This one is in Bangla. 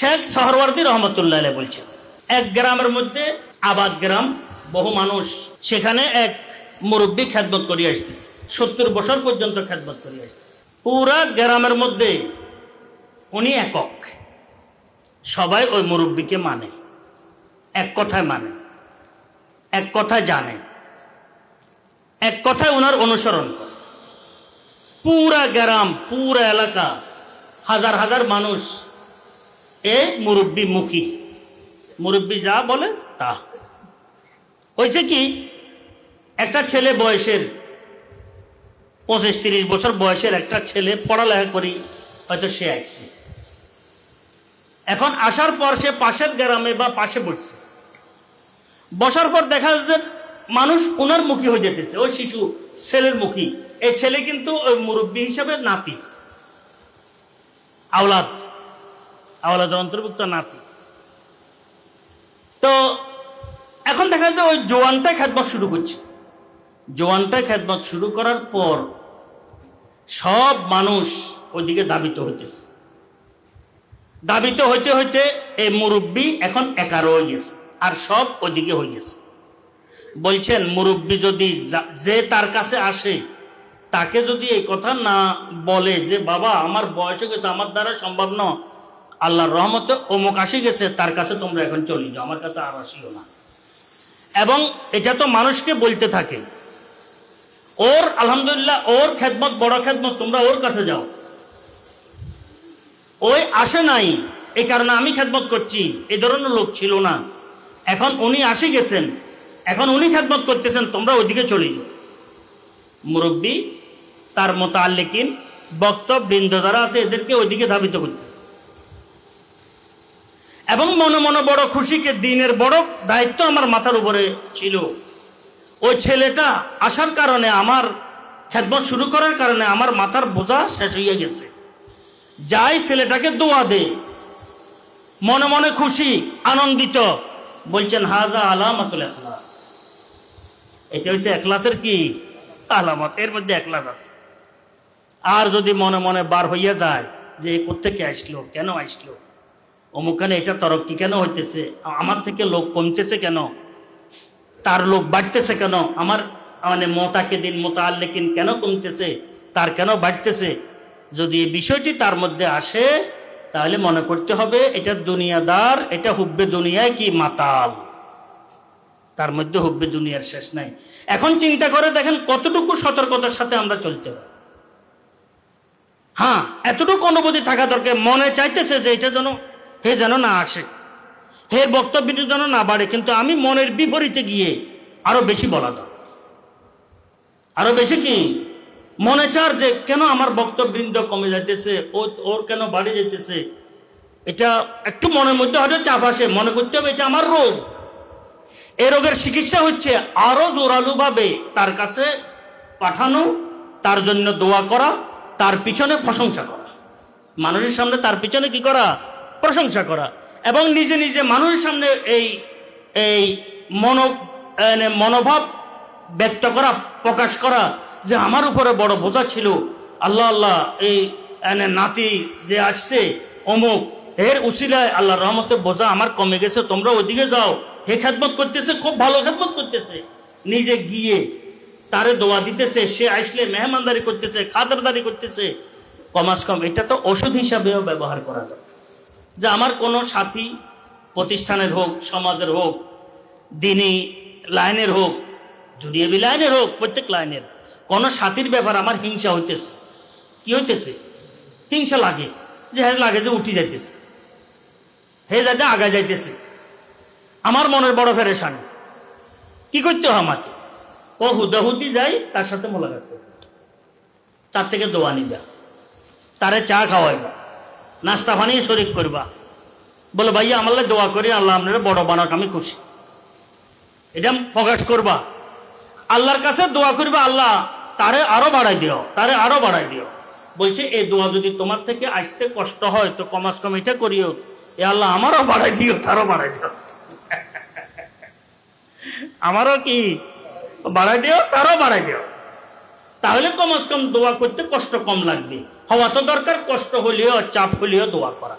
শেখ সহরওয়ার্দী রহমতুল্লাহ বলছেন, এক গ্রামের মধ্যে আবাদ গ্রাম, বহু মানুষ, সেখানে এক মুরব্বী খ্যাতবত করিয়ে আসতেছে, সত্তর বছর পর্যন্ত খ্যাতবত করিয়ে আসতেছে। পুরা গ্রামের মধ্যে উনি একক। সবাই ওই মুরব্বীকে মানে এক কথায় মানে এক কথায় জানে, এক কথায় ওনার অনুসরণ করে। পুরা গ্রাম, পুরা এলাকা, হাজার হাজার মানুষ এ মুরব্বী মুখী। মুরব্বী যা বলে তা। হয়েছে কি, একটা ছেলে বয়সের, পঁচিশ তিরিশ বছর বয়সের একটা ছেলে পড়ালেখা করি, হয়তো সে আসছে এখন আসার পর সে পাশের গ্রামে বা পাশে বসছে। বসার পর দেখা যাচ্ছে মানুষ ওনার মুখী হয়ে যেতেছে, ওই শিশু ছেলের মুখী। এই ছেলে কিন্তু ওই মুরব্বী হিসাবে নাতি। আওলাদ। আওলাদের অন্তর্ভুক্ত নাতি। তো এখন দেখা যাচ্ছে ওই জোয়ানটা খেদমত শুরু করছে। জোয়ানটা খেদমত শুরু করার পর সব মানুষ ওইদিকে দাবিত হইতেছে। দাবিত হইতে হইতে এই মুরব্বী এখন একা রয়ে গেছে আর সব ওইদিকে হয়ে গেছে। বলছেন, মুরব্বী যদি যে তার কাছে আসে, তাকে যদি এই কথা না বলে যে, বাবা, আমার বয়স হয়ে গেছে, আমার দ্বারা সম্ভব ন আল্লাহর রহমতে অমুক আসে গেছে, তার কাছে তোমরা এখন চলে যাও, আমার কাছে আর আসিও না। এবং এটা তো মানুষকে বলতে থাকে। ওর, আলহামদুলিল্লাহ, ওর খেদমত, বড় খেদমত, তোমরা ওর কাছে যাও। ওই আসে নাই, এই কারণে আমি খেদমত করছি এই ধরনের লোক ছিল না। এখন উনি আসে গেছেন, এখন উনি খেদমত করতেছেন, তোমরা ওইদিকে চলে যাও। মুরব্বী, তার মোতাল্লিকিন বক্তব্য বৃন্দ যারা আছে, এদেরকে ওইদিকে ধাবিত করতেছে। এবং মনে মনে বড় খুশিকে দিনের বড় দায়িত্ব আমার মাথার উপরে ছিল। ওই ছেলেটা আসার কারণে আমার খেদমত শুরু করার কারণে আমার মাথার বোঝা শেষ হইয়া গেছে। যাই ছেলেটাকে দোয়া দে। মনে মনে খুশি, আনন্দিত। বলছেন, হাজা আলামাতুল এখলাস এটা হচ্ছে এখলাসের কি? আলামত, এর মধ্যে এখলাস আছে। আর যদি মনে মনে বার হইয়া যায় যে এ কোত্থেকে আসলো, কেন আসলো? অমুখানে এটা তরক্কি কেন হইতেছে? আমার থেকে লোক কমতেছে কেন? তার লোক বাড়তেছে কেন? আমার মানে মোতাকে দিন মোতা আল্লেকিন কেন কমতেছে? তার কেন বাড়তেছে? যদি এই বিষয়টি তার মধ্যে আসে, তাহলে মনে করতে হবে এটা দুনিয়াদার, এটা হুব্বে দুনিয়ায় কি মাতাল? তার মধ্যে হুব্বে দুনিয়ার শেষ নাই। এখন চিন্তা করে দেখেন কতটুকু সতর্কতার সাথে আমরা চলতে হবে হ্যাঁ এতটুকু অনুভূতি থাকা দরকার। মনে চাইতেছে যে এটা যেন হে যেন না আসে। হে বক্তব্যটি যেন না বাড়ে, কিন্তু আমি মনের বিপরীতে গিয়ে আরও বেশি বলা দাও। আরও বেশি কি? মনে চার যে কেন আমার বক্তবৃন্দ কমে যাইতেছে ওর কেন বাড়ে যাইতেছে? এটা একটু মনের মধ্যে হয়তো চাপ আসে, মনে করতে হবে এটা আমার রোগ। এ রোগের চিকিৎসা হচ্ছে আরও জোরালুভাবে তার কাছে পাঠানো, তার জন্য দোয়া করা, তার পিছনে প্রশংসা করা। মানুষের সামনে তার পিছনে কি করা? প্রশংসা করা এবং নিজে নিজে মানুষের সামনে এই এই মন মানে মনোভাব ব্যক্ত করা, প্রকাশ করা যে আমার উপরে বড় বোঝা ছিল। আল্লাহ আল্লাহ, এই নাতি যে আসছে, অমুক, এর উসিলায় আল্লাহ রহমতে বোঝা আমার কমে গেছে, তোমরা ওদিকে যাও। হে খেদমত করতেছে, খুব ভালো খেদমত করতেছে। নিজে গিয়ে তারে দোয়া দিতেছে, সে আসলে মেহমানদারি করতেছে, খাদারদারি করতেছে। কমাস কম, এটা তো ওষুধ হিসাবেও ব্যবহার করা যায় যে আমার কোনো সাথী প্রতিষ্ঠানের হোক, সমাজের হোক দিনই লাইনের হোক, দুনিয়াবি লাইনের হোক, প্রত্যেক লাইনের, কোনো সাথীর ব্যাপার আমার হিংসা হইতেছে। কি হইতেছে? হিংসা লাগে, যে হ্যাঁ লাগে যে উঠি যাইতেছে। হে যাতে আগা যাইতেছে। আমার মনের বড় ফেরেশান। কি করতে হয় আমাকে? ও হুদাহুদি যাই, তার সাথে মোলাকাত করবে তার থেকে দোয়া নিবা। তারে চা খাওয়াইবা। নাস্তা বানিয়ে শরিক করবা। বলে, ভাইয়া, আমার দোয়া করি, আল্লাহ আপনারা বড় বানাক, আমি খুশি। এটা প্রকাশ করবা। আল্লাহর কাছে দোয়া করবা, আল্লাহ তারে আরও বাড়াই দিও, তারে আরও বাড়াই দিও। বলছে, এই দোয়া যদি তোমার থেকে আসতে কষ্ট হয়, তো কমাস কম এটা করিও। এ আল্লাহ আমারও বাড়াই দিও, তারও বাড়াই দিও। আমারও কি? বাড়াই দিও, তারও বাড়াই দিও। তাহলে কমস কম দোয়া করতে কষ্ট কম লাগবে। হওয়া তো দরকার, কষ্ট হলেও, চাপ হলেও দোয়া করা।